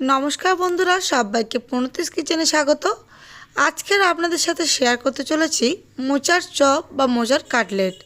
নমস্কার বন্ধুরা সবাইকে প্রণতিস কিচেনে স্বাগত। আজকের আপনাদের সাথে শেয়ার করতে চলেছি মোচার চপ বা মোচার কাটলেট।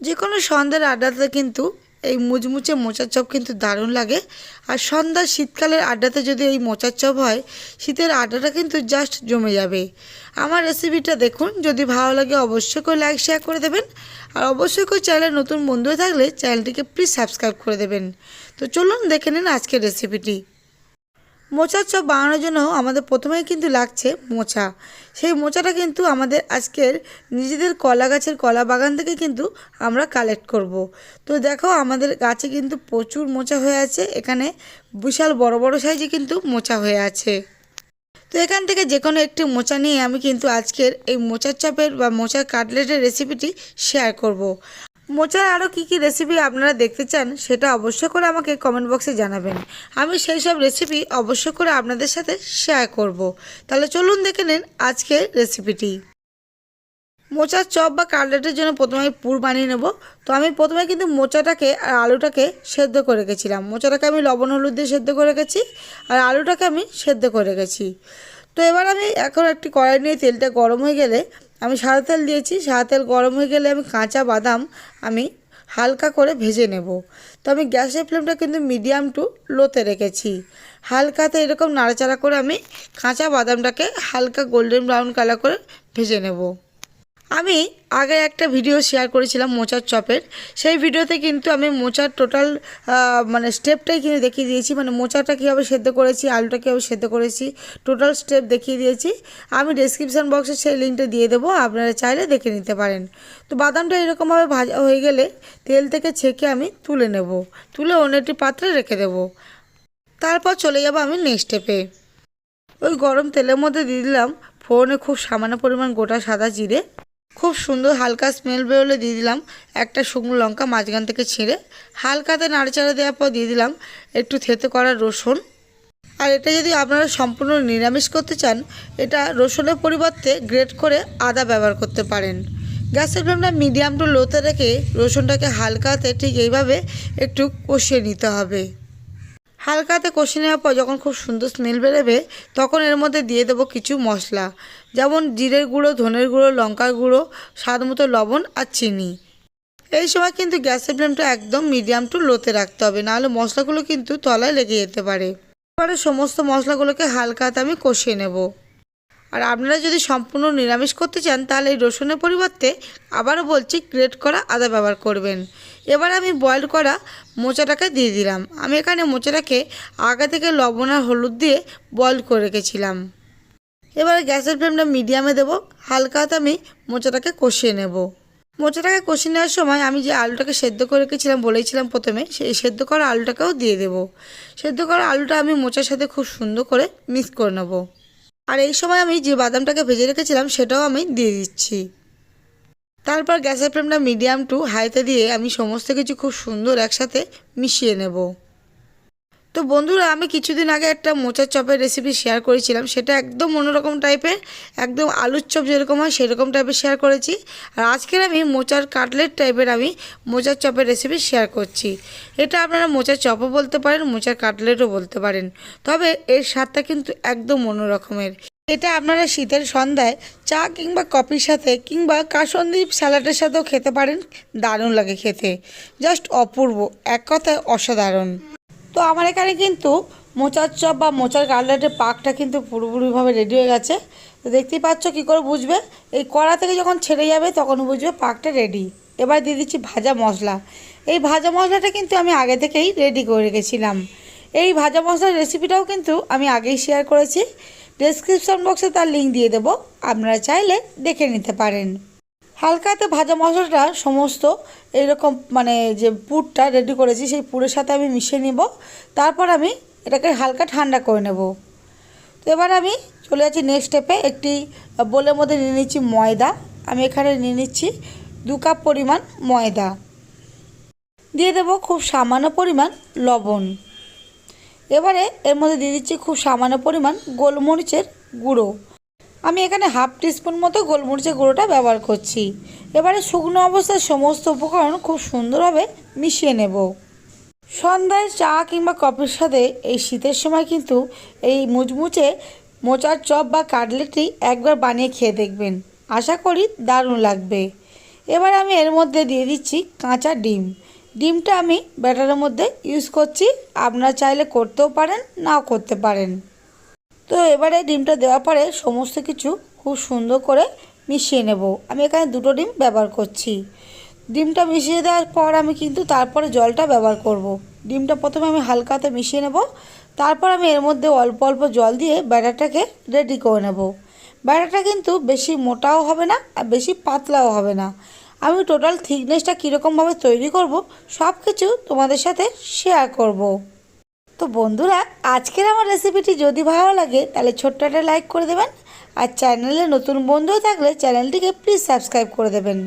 যে কোনো সন্ধ্যার আড্ডাতে কিন্তু এই মুচমুচে মোচার চপ কিন্তু দারুণ লাগে। আর সন্ধ্যা শীতকালের আড্ডাতে যদি এই মোচার চপ হয়, শীতের আড্ডাটা কিন্তু জাস্ট জমে যাবে। আমার রেসিপিটা দেখুন, যদি ভালো লাগে অবশ্যই করে লাইক শেয়ার করে দেবেন। আর অবশ্যই করে চ্যানেলে নতুন বন্ধু থাকলে চ্যানেলটিকে প্লিজ সাবস্ক্রাইব করে দেবেন। তো চলুন দেখে নিন আজকের রেসিপিটি মোচার চপ বানানোর জন্য আমাদের প্রথমেই কিন্তু লাগছে মোচা সেই মোচাটা কিন্তু আমাদের আজকের নিজেদের কলা গাছের কলা বাগান থেকে কিন্তু আমরা কালেক্ট করব। তো দেখো আমাদের গাছে কিন্তু প্রচুর মোচা হয়ে আছে, এখানে বিশাল বড় বড় সাইজে কিন্তু মোচা হয়ে আছে তো এখান থেকে যে কোনো একটি মোচা নিয়ে আমি কিন্তু আজকের এই মোচার চপের বা মোচার কাটলেটের রেসিপিটি শেয়ার করব। মোচার আরও কী কী রেসিপি আপনারা দেখতে চান, সেটা অবশ্যই করে আমাকে কমেন্ট বক্সে জানাবেন। আমি সেই সব রেসিপি অবশ্যই করে আপনাদের সাথে শেয়ার করব। তাহলে চলুন দেখে নিন আজকের রেসিপিটি মোচার চপ বা কাটলেটের জন্য প্রথমে আমি পুর বানিয়ে নেব। তো আমি প্রথমে কিন্তু মোচাটাকে আর আলুটাকে সেদ্ধ করে রেখেছিলাম। মোচাটাকে আমি লবণ, হলুদ দিয়ে সেদ্ধ করে রেখেছি আর আলুটাকে আমি সেদ্ধ করে রেখেছি। তো এবার আমি এখন একটি কড়াই নিয়ে তেলটা গরম হয়ে গেলে আমি সাদা তেল দিয়েছি, সাদা তেল গরম হয়ে গেলে আমি কাঁচা বাদাম আমি হালকা করে ভেজে নেব। তো আমি গ্যাসের ফ্লেমটা কিন্তু মিডিয়াম টু লোতে রেখেছি। হালকাতে এরকম নাড়াচাড়া করে আমি কাঁচা বাদামটাকে হালকা গোল্ডেন ব্রাউন কালার করে ভেজে নেব। আমি আগে একটা ভিডিও শেয়ার করেছিলাম মোচার চপের। সেই ভিডিওতে কিন্তু আমি মোচার টোটাল মানে স্টেপটাই কিন্তু দেখিয়ে দিয়েছি। মানে মোচাটা কীভাবে সেদ্ধ করেছি, আলুটা কীভাবে সেদ্ধ করেছি টোটাল স্টেপ দেখিয়ে দিয়েছি। আমি ডিসক্রিপশান বক্সে সেই লিঙ্কটা দিয়ে দেবো, আপনারা চাইলে দেখে নিতে পারেন। তো বাদামটা এরকমভাবে ভাজা হয়ে গেলে তেল থেকে ছেঁকে আমি তুলে নেব। তুলে অন্য একটি পাত্রে রেখে দেব। তারপর চলে যাব আমি নেক্সট স্টেপে ওই গরম তেলের মধ্যে দিয়ে দিলাম ফোড়নে খুব সামান্য পরিমাণ গোটা সাদা জিরে। খুব সুন্দর হালকা স্মেল বেরোলে দিয়ে দিলাম। একটা শুকনো লঙ্কা মাঝখান থেকে ছিঁড়ে হালকাতে নাড়াচাড়া দেওয়ার পর দিয়ে দিলাম একটু থেতে করা রসুন। আর এটা যদি আপনারা সম্পূর্ণ নিরামিষ করতে চান, এটা রসুনের পরিবর্তে গ্রেট করে আদা ব্যবহার করতে পারেন। গ্যাসের ফ্লেমটা মিডিয়াম টু লোতে রেখে রসুনটাকে হালকাতে ঠিক এইভাবে একটু কষিয়ে নিতে হবে। হালকাতে কষে নেওয়ার পর যখন খুব সুন্দর স্মেল বেরোবে, তখন এর মধ্যে দিয়ে দেবো কিছু মশলা। যেমন জিরের গুঁড়ো, ধনের গুঁড়ো, লঙ্কার গুঁড়ো, স্বাদ মতো লবণ আর চিনি। এই সময় কিন্তু গ্যাসের ফ্লেমটা একদম মিডিয়াম টু লোতে রাখতে হবে, নাহলে মশলাগুলো কিন্তু তলায় লেগে যেতে পারে। এবারে সমস্ত মশলাগুলোকে হালকাতে আমি কষিয়ে নেব। আর আপনারা যদি সম্পূর্ণ নিরামিষ করতে চান, তাহলে এই রসুনের পরিবর্তে আবারও বলছি গ্রেট করা আদা ব্যবহার করবেন। এবার আমি বয়েল করা মোচাটাকে দিয়ে দিলাম। আমি এখানে মোচাটাকে আগে থেকে লবণ আর হলুদ দিয়ে বয়েল করে রেখেছিলাম। এবারে গ্যাসের ফ্লেমটা মিডিয়ামে দেবো। হালকাতে আমি মোচাটাকে কষিয়ে নেব। মোচাটাকে কষিয়ে নেওয়ার সময় আমি যে আলুটাকে সেদ্ধ করে রেখেছিলাম, বলেছিলাম প্রথমে সেই সেদ্ধ করা আলুটাকেও দিয়ে দেবো। সেদ্ধ করা আলুটা আমি মোচার সাথে খুব সুন্দর করে মিক্স করে নেব। আর এই সময় আমি যে বাদামটাকে ভেজে রেখেছিলাম সেটাও আমি দিয়ে দিচ্ছি। তারপর গ্যাসের ফ্লেমটা মিডিয়াম টু হাইতে দিয়ে আমি সমস্ত কিছু খুব সুন্দর একসাথে মিশিয়ে নেব। তো বন্ধুরা, আমি কিছুদিন আগে একটা মোচার চপের রেসিপি শেয়ার করেছিলাম। সেটা একদম অন্যরকম টাইপের একদম আলুর চপ যেরকম হয় সেরকম টাইপের শেয়ার করেছি। আর আজকের আমি মোচার কাটলেট টাইপের আমি মোচার চপের রেসিপি শেয়ার করছি। এটা আপনারা মোচার চপও বলতে পারেন, মোচার কাটলেটও বলতে পারেন। তবে এর স্বাদটা কিন্তু একদম অন্যরকমের। এটা আপনারা শীতের সন্ধ্যায় চা কিংবা কফির সাথে কিংবা কাসন্দি স্যালাডের সাথেও খেতে পারেন। দারুণ লাগে খেতে। জাস্ট অপূর্ব, এক কথায় অসাধারণ। তো আমার এখানে কিন্তু মোচার চপ বা মোচার কাটলেটের পাকটা কিন্তু পুরোপুরিভাবে রেডি হয়ে গেছে। তো দেখতেই পাচ্ছ কী করে বুঝবে? এই কড়া থেকে যখন ছেড়ে যাবে তখন বুঝবে পাকটা রেডি এবার দিয়ে দিচ্ছি ভাজা মশলা। এই ভাজা মশলাটা কিন্তু আমি আগে থেকেই রেডি করে রেখেছিলাম। এই ভাজা মশলার রেসিপিটাও কিন্তু আমি আগেই শেয়ার করেছি। ডেসক্রিপশন বক্সে তার লিঙ্ক দিয়ে দেবো। আপনারা চাইলে দেখে নিতে পারেন। হালকাতে ভাজা মশলাটা সমস্ত এরকম মানে যে পুরটা রেডি করেছি, সেই পুরের সাথে আমি মিশিয়ে নিব। তারপর আমি এটাকে হালকা ঠান্ডা করে নেব। তো এবার আমি চলে যাচ্ছি নেক্সট স্টেপে একটি বোলের মধ্যে নিয়ে নিচ্ছি ময়দা। আমি এখানে নিয়ে নিচ্ছি দু কাপ পরিমাণ ময়দা। দিয়ে দেবো খুব সামান্য পরিমাণ লবণ। এবারে এর মধ্যে দিয়ে দিচ্ছি খুব সামান্য পরিমাণ গোলমরিচের গুঁড়ো। আমি এখানে হাফ টিস্পুন মতো গোলমরিচের গুঁড়োটা ব্যবহার করছি। এবারে শুকনো অবস্থায় সমস্ত উপকরণ খুব সুন্দরভাবে মিশিয়ে নেব। সন্ধ্যায় চা কিংবা কফির সাথে এই শীতের সময় কিন্তু এই মুচমুচে মোচার চপ বা কাটলেটটি একবার বানিয়ে খেয়ে দেখবেন। আশা করি দারুণ লাগবে। এবার আমি এর মধ্যে দিয়ে দিচ্ছি কাঁচা ডিম। ডিমটা আমি ব্যাটারের মধ্যে ইউজ করছি। আপনারা চাইলে করতেও পারেন, নাও করতে পারেন। তো এবারে ডিমটা দেওয়ার পরে সমস্ত কিছু খুব সুন্দর করে মিশিয়ে নেব। আমি এখানে দুটো ডিম ব্যবহার করছি। ডিমটা মিশিয়ে দেওয়ার পর আমি কিন্তু তারপরে জলটা ব্যবহার করব। ডিমটা প্রথমে আমি হালকাতে মিশিয়ে নেব। তারপর আমি এর মধ্যে অল্প অল্প জল দিয়ে ব্যাটারটাকে রেডি করে নেব। ব্যাটারটা কিন্তু বেশি মোটাও হবে না আর বেশি পাতলাও হবে না। আমি টোটাল থিকনেসটা কীরকমভাবে তৈরি করব সব কিছু তোমাদের সাথে শেয়ার করব। তো বন্ধুরা, আজকের আমার রেসিপিটি যদি ভালো লাগে, তাহলে ছোট্ট একটা লাইক করে দেবেন। আর চ্যানেলে নতুন বন্ধু থাকলে চ্যানেলটিকে প্লিজ সাবস্ক্রাইব করে দেবেন।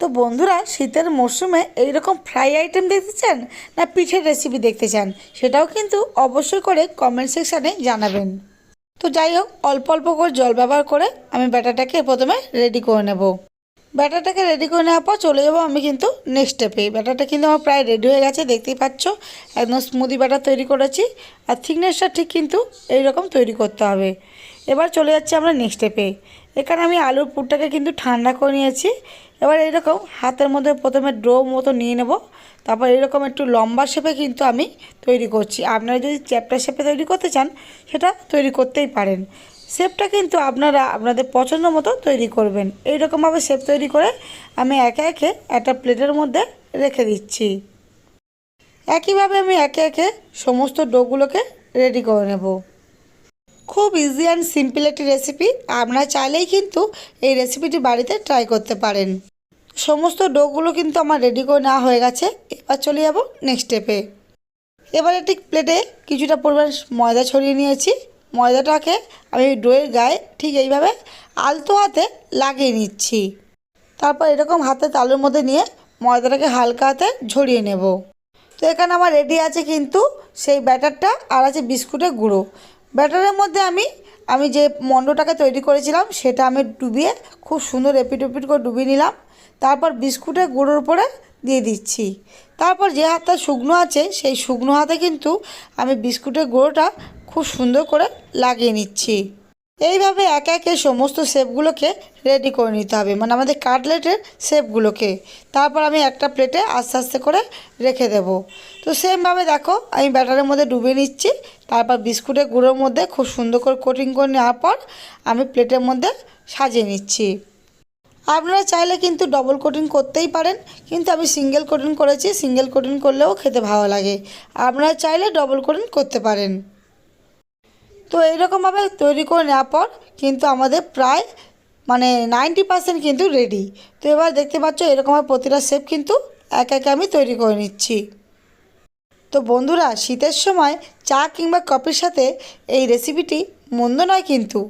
তো বন্ধুরা, শীতের মরশুমে এইরকম ফ্রাই আইটেম দেখতে চান না পিঠের রেসিপি দেখতে চান? সেটাও কিন্তু অবশ্যই করে কমেন্ট সেকশানে জানাবেন। তো যাই হোক, অল্প অল্প করে জল ব্যবহার করে আমি ব্যাটারটাকে প্রথমে রেডি করে নেব। ব্যাটারটাকে রেডি করে নেওয়ার পর চলে যাব আমি কিন্তু নেক্সট স্টেপে ব্যাটারটা কিন্তু আমার প্রায় রেডি হয়ে গেছে, দেখতেই পাচ্ছ। একদম স্মুদি ব্যাটার তৈরি করেছি। আর থিকনেসটা ঠিক কিন্তু এইরকম তৈরি করতে হবে। এবার চলে যাচ্ছি আমরা নেক্সট স্টেপে এখানে আমি আলুর পুরটাকে কিন্তু ঠান্ডা করে নিয়েছি। এবার এইরকম হাতের মধ্যে প্রথমে ড্রো মতো নিয়ে নেব। তারপর এরকম একটু লম্বা শেপে কিন্তু আমি তৈরি করছি। আপনারা যদি চ্যাপটা শেপে তৈরি করতে চান, সেটা তৈরি করতেই পারেন। শেপটা কিন্তু আপনারা আপনাদের পছন্দ মতো তৈরি করবেন। এইরকমভাবে শেপ তৈরি করে আমি একে একে একটা প্লেটের মধ্যে রেখে দিচ্ছি। একইভাবে আমি একে একে সমস্ত ডোগুলোকে রেডি করে নেব। খুব ইজি অ্যান্ড সিম্পল একটি রেসিপি আপনারা চাইলেই কিন্তু এই রেসিপিটি বাড়িতে ট্রাই করতে পারেন। সমস্ত ডোগুলো কিন্তু আমার রেডি করে নেওয়া হয়ে গেছে। এবার চলে যাব নেক্সট স্টেপে এবার একটি প্লেটে কিছুটা পরিমাণ ময়দা ছড়িয়ে নিয়েছি। ময়দাটাকে আমি ডোয়ের গায়ে ঠিক এইভাবে আলতো হাতে লাগিয়ে নিচ্ছি। তারপর এরকম হাতে তালুর মধ্যে নিয়ে ময়দাটাকে হালকা হাতে ঝরিয়ে নেব। তো এখানে আমার রেডি আছে কিন্তু সেই ব্যাটারটা আর আছে বিস্কুটের গুঁড়ো। ব্যাটারের মধ্যে আমি আমি যে মণ্ডটাকে তৈরি করেছিলাম সেটা আমি ডুবিয়ে খুব সুন্দর এপিট এপিট করে ডুবিয়ে নিলাম। তারপর বিস্কুটের গুঁড়োর উপরে দিয়ে দিচ্ছি। তারপর যে হাতটা শুকনো আছে সেই শুকনো হাতে কিন্তু আমি বিস্কুটের গুঁড়োটা খুব সুন্দর করে লাগিয়ে নিচ্ছি। এইভাবে একে একে সমস্ত শেপগুলোকে রেডি করে নিতে হবে। মানে আমাদের কাটলেটের শেপগুলোকে। তারপর আমি একটা প্লেটে আস্তে আস্তে করে রেখে দেব। তো সেমভাবে দেখো, আমি ব্যাটারের মধ্যে ডুবিয়ে নিচ্ছি। তারপর বিস্কুটের গুঁড়োর মধ্যে খুব সুন্দর করে কোটিং করে নেওয়ার পর আমি প্লেটের মধ্যে সাজিয়ে নিচ্ছি। আপনারা চাইলে কিন্তু ডবল কোটিং করতেই পারেন। কিন্তু আমি সিঙ্গেল কোটিং করেছি। সিঙ্গেল কোটিং করলেও খেতে ভালো লাগে। আপনারা চাইলে ডবল কোটিং করতে পারেন। তো এইরকমভাবে তৈরি করে নেওয়ার পর কিন্তু আমাদের প্রায় মানে নাইনটি পার্সেন্ট কিন্তু রেডি তো এবার দেখতে পাচ্ছ এরকমভাবে প্রতিটা শেপ কিন্তু এক একে আমি তৈরি করে নিচ্ছি। তো বন্ধুরা, শীতের সময় চা কিংবা কফির সাথে এই রেসিপিটি মন্দ নয় কিন্তু।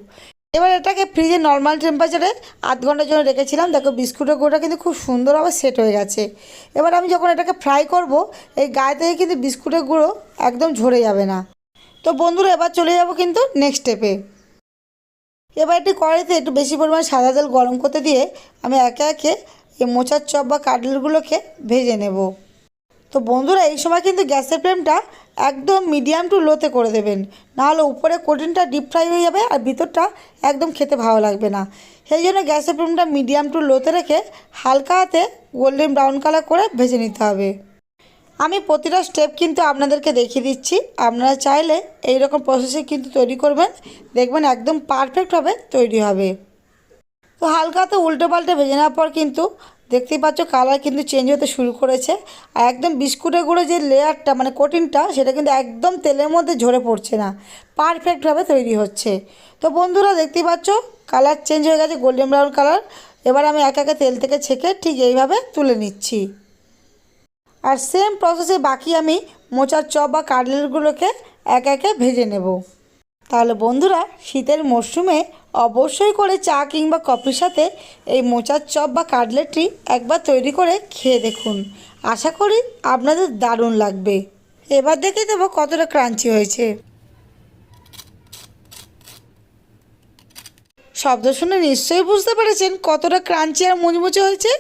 এবার এটাকে ফ্রিজে নর্মাল টেম্পারেচারে আধ ঘণ্টার জন্য রেখেছিলাম। দেখো, বিস্কুটের গুঁড়োটা কিন্তু খুব সুন্দরভাবে সেট হয়ে গেছে। এবার আমি যখন এটাকে ফ্রাই করব, এই গায়ে থেকে কিন্তু বিস্কুটের গুঁড়ো একদম ঝরে যাবে না। তো বন্ধুরা, এবার চলে যাব কিন্তু নেক্সট স্টেপে এবার একটি কড়াইতে একটু বেশি পরিমাণে সাদা তেল গরম করতে দিয়ে আমি একে একে এই মোচার চপ বা কাটলেটগুলোকে ভেজে নেব। তো বন্ধুরা, এই সময় কিন্তু গ্যাসের ফ্লেমটা একদম মিডিয়াম টু লোতে করে দেবেন। নাহলে উপরে কোটিনটা ডিপ ফ্রাই হয়ে যাবে আর ভিতরটা একদম খেতে ভালো লাগবে না। সেই জন্য গ্যাসের ফ্লেমটা মিডিয়াম টু লোতে রেখে হালকা হাতে গোল্ডেন ব্রাউন কালার করে ভেজে নিতে হবে। আমি প্রতিটা স্টেপ কিন্তু আপনাদেরকে দেখিয়ে দিচ্ছি। আপনারা চাইলে এই রকম প্রসেসে কিন্তু তৈরি করবেন। দেখবেন একদম পারফেক্টভাবে তৈরি হবে। তো হালকা তো উল্টো পাল্টে ভেজে নেওয়ার পর কিন্তু দেখতেই পাচ্ছ কালার কিন্তু চেঞ্জ হতে শুরু করেছে। আর একদম বিস্কুটের গুঁড়ো যে লেয়ারটা মানে কোটিনটা সেটা কিন্তু একদম তেলের মধ্যে ঝরে পড়ছে না। পারফেক্টভাবে তৈরি হচ্ছে। তো বন্ধুরা, দেখতেই পাচ্ছ কালার চেঞ্জ হয়ে গেছে গোল্ডেন ব্রাউন কালার এবার আমি এক একে তেল থেকে ছেঁকে ঠিক এইভাবে তুলে নিচ্ছি। আর সেম প্রসেসে বাকি আমি মোচার চপ বা কাটলেটগুলোকে এক একে ভেজে নেব। তাহলে বন্ধুরা, শীতের মরশুমে অবশ্যই করে চা কিংবা কফির সাথে এই মোচার চপ বা কাটলেটটি একবার তৈরি করে খেয়ে দেখুন। আশা করি আপনাদের দারুণ লাগবে। এবার দেখে দেবো কতটা ক্রাঞ্চি হয়েছে। শব্দ শুনে নিশ্চয়ই বুঝতে পেরেছেন কতটা ক্রাঞ্চি আর মুচমুচে হয়েছে।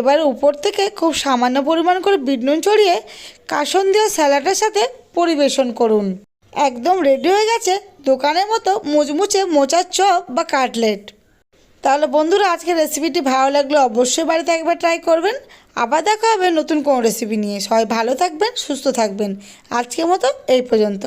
এবার উপর থেকে খুব সামান্য পরিমাণ করে বিট নুন ছড়িয়ে কাসন দেওয়া স্যালাডের সাথে পরিবেশন করুন। একদম রেডি হয়ে গেছে দোকানের মতো মুচমুচে মোচার চপ বা কাটলেট। তাহলে বন্ধুরা, আজকের রেসিপিটি ভালো লাগলে অবশ্যই বাড়িতে একবার ট্রাই করবেন। আবার দেখা হবে নতুন কোনো রেসিপি নিয়ে। সবাই ভালো থাকবেন, সুস্থ থাকবেন। আজকের মতো এই পর্যন্ত।